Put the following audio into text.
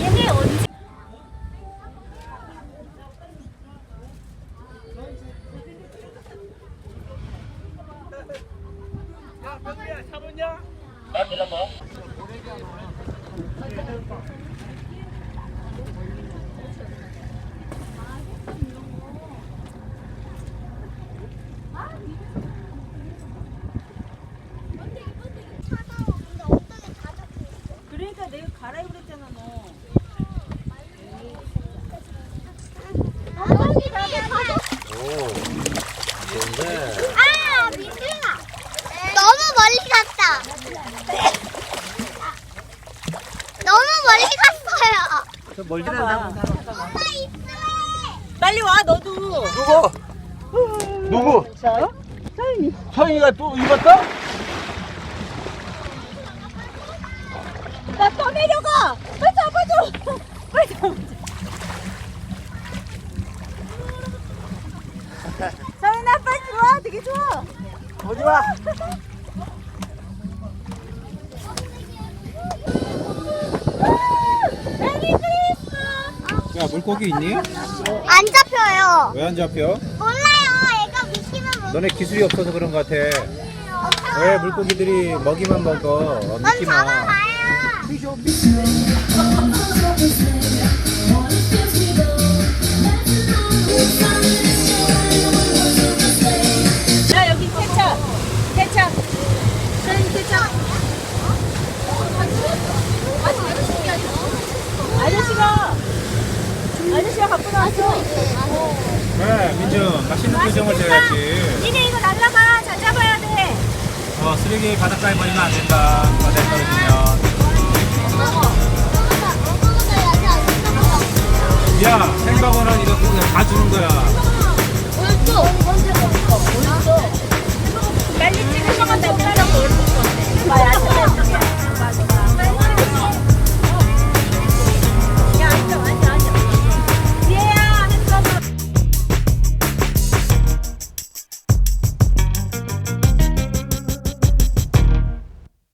얘네 언제? 그러니까 내가 가라고 그랬잖아 너. 오, 좋은데. 아, 민준아. 너무 멀리 갔다. 너무 멀리 갔어요. 저 멀지는 않아. 엄마 있어. 빨리 와 너도. 누구? 누구? 저? 서윤이. 서인이가 또 입었다? 나또 내려가. 빨리 잡아줘. 빨리 잡아줘. 서윤아 빨리 좋아. 되게 좋아. 어디 와? 야 물고기 있니? 안 잡혀요. 왜 안 잡혀? 몰라요. 애가 미끼만 먹. 너네 기술이 없어서 그런 것 같아. 왜 물고기들이 먹이만 먹어? 넌 미끼만. 잡아봐요. 자 여기 세차. 세차. 서윤 세차. 아저씨가 아저씨가 갖고 나왔어. 그래 민준 맛있는 표정을 줘야지. 니네 이거 날라가. 잘 잡아야 돼. 어 쓰레기 바닷가에 버리면 안 된다. 바다에 떨어지면. 야 생방어는 이거 그냥 다 주는 거야. 먹어. 올도.